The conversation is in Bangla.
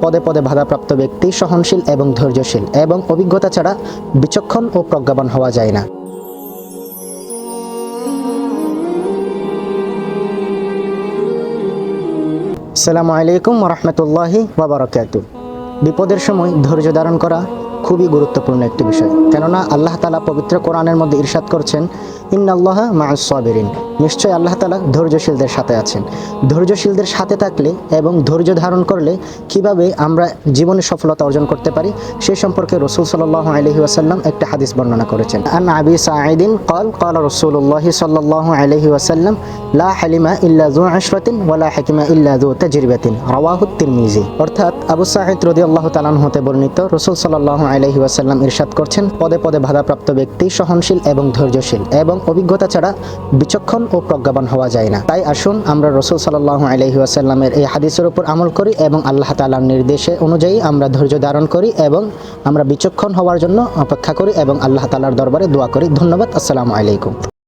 পদে পদে বাধাপ্রাপ্ত ব্যক্তি সহনশীল এবং ধৈর্যশীল এবং অভিজ্ঞতা ছাড়া বিচক্ষণ ও প্রজ্ঞাবান হওয়া যায় না। আসসালামু আলাইকুম রহমতুল্লাহি ওবরাকাতু বিপদের সময় ধৈর্য ধারণ করা খুবই গুরুত্বপূর্ণ একটি বিষয়। কেননা আল্লাহ তালা পবিত্র কোরআনের মধ্যে ইরশাদ করছেন ইন্নাল্লাহ মাউসাবিরিন নিশ্চয়ই আল্লাহ তালা ধৈর্যশীলদের সাথে আছেন। ধৈর্যশীলদের সাথে থাকলে এবং ধৈর্য ধারণ করলে কীভাবে আমরা জীবনে সফলতা অর্জন করতে পারি, সে সম্পর্কে রসুল সাল্লাহ আলহি ওয়াসাল্লাম একটা হাদিস বর্ণনা করেছেন। আন আবি সাঈদিন কল কল রসুল্লাহ সাল্লাহ আলহি ওয়াসাল্লাম, লা হালিমা ইল্লা জু আশরাতিন ওয়ালা হাকিমা ইল্লা জু তাজরিবাতিন রাওয়াহুত তিরমিজি। অর্থাৎ আবু সাঈদ রদি আল্লাহ তালান হতে বর্ণিত রসুল সাল্লাহ আলহি ওয়াসাল্লাম ইরশাদ করছেন, পদে পদে বাধাপ্রাপ্ত ব্যক্তি সহনশীল এবং ধৈর্যশীল এবং অভিজ্ঞতা ছাড়া বিচক্ষণ ও প্রজ্ঞাবান হওয়া যায় না। তাই আসুন আমরা রসুল সাল্লাহ আলহি আসাল্লামের এই হাদিসের উপর আমল করি এবং আল্লাহ তালার নির্দেশে অনুযায়ী আমরা ধৈর্য ধারণ করি এবং আমরা বিচক্ষণ হওয়ার জন্য অপেক্ষা করি এবং আল্লাহ তালার দরবারে দোয়া করি। ধন্যবাদ। আসসালামু আলাইকুম।